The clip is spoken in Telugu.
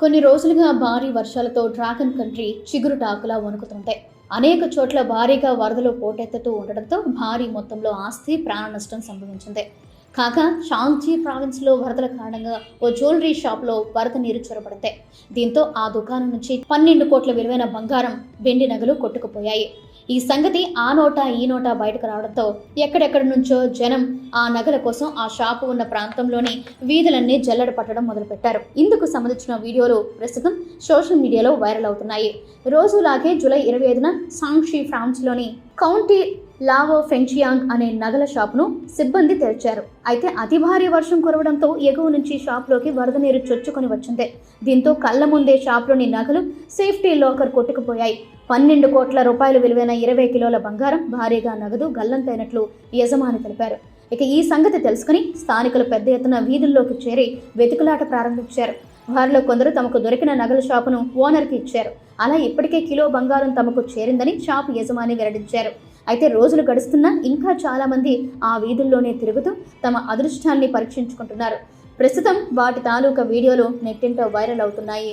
కొన్ని రోజులుగా భారీ వర్షాలతో డ్రాగన్ కంట్రీ చిగురుటాకులా వణుకుతుంటే అనేక చోట్ల భారీగా వరదలు పోటెత్తుతూ ఉండడంతో భారీ మొత్తంలో ఆస్తి ప్రాణ నష్టం సంభవించింది. కాగా షాంగ్జీ ప్రావిన్స్లో వరదల కారణంగా ఓ జ్యువెలరీ షాప్లో వరద నీరు చొరబడితే దీంతో ఆ దుకాణం నుంచి పన్నెండు కోట్ల విలువైన బంగారం వెండి నగలు కొట్టుకుపోయాయి. ఈ సంగతి ఆ నోట ఈ నోట బయటకు రావడంతో ఎక్కడెక్కడి నుంచో జనం ఆ నగల కోసం ఆ షాపు ఉన్న ప్రాంతంలోని వీధులన్నీ జల్లడ పట్టడం మొదలుపెట్టారు. ఇందుకు సంబంధించిన వీడియోలు ప్రస్తుతం సోషల్ మీడియాలో వైరల్ అవుతున్నాయి. రోజులాగే జూలై ఇరవై ఐదున సాంక్షి ఫ్రాన్స్లోని కౌంటీ లావో ఫెంచియాంగ్ అనే నగల షాప్ను సిబ్బంది తెరిచారు. అయితే అతి భారీ వర్షం కురవడంతో ఎగువ నుంచి షాప్లోకి వరద నీరు చొచ్చుకొని వచ్చింది. దీంతో కళ్ళ ముందే షాప్లోని నగలు సేఫ్టీ లాకర్ కొట్టుకుపోయాయి. పన్నెండు కోట్ల రూపాయలు విలువైన ఇరవై కిలోల బంగారం భారీగా నగదు గల్లంతైనట్లు యజమాని తెలిపారు. ఇక ఈ సంగతి తెలుసుకుని స్థానికులు పెద్ద ఎత్తున వీధుల్లోకి చేరి వెతుకులాట ప్రారంభించారు. వారిలో కొందరు తమకు దొరికిన నగల షాపును ఓనర్కి ఇచ్చారు. అలా ఇప్పటికే కిలో బంగారం తమకు చేరిందని షాపు యజమాని వెల్లడించారు. అయితే రోజులు గడుస్తున్నా ఇంకా చాలామంది ఆ వీధుల్లోనే తిరుగుతూ తమ అదృష్టాన్ని పరీక్షించుకుంటున్నారు. ప్రస్తుతం వాటి తాలూకా వీడియోలు నెట్టింటో వైరల్ అవుతున్నాయి.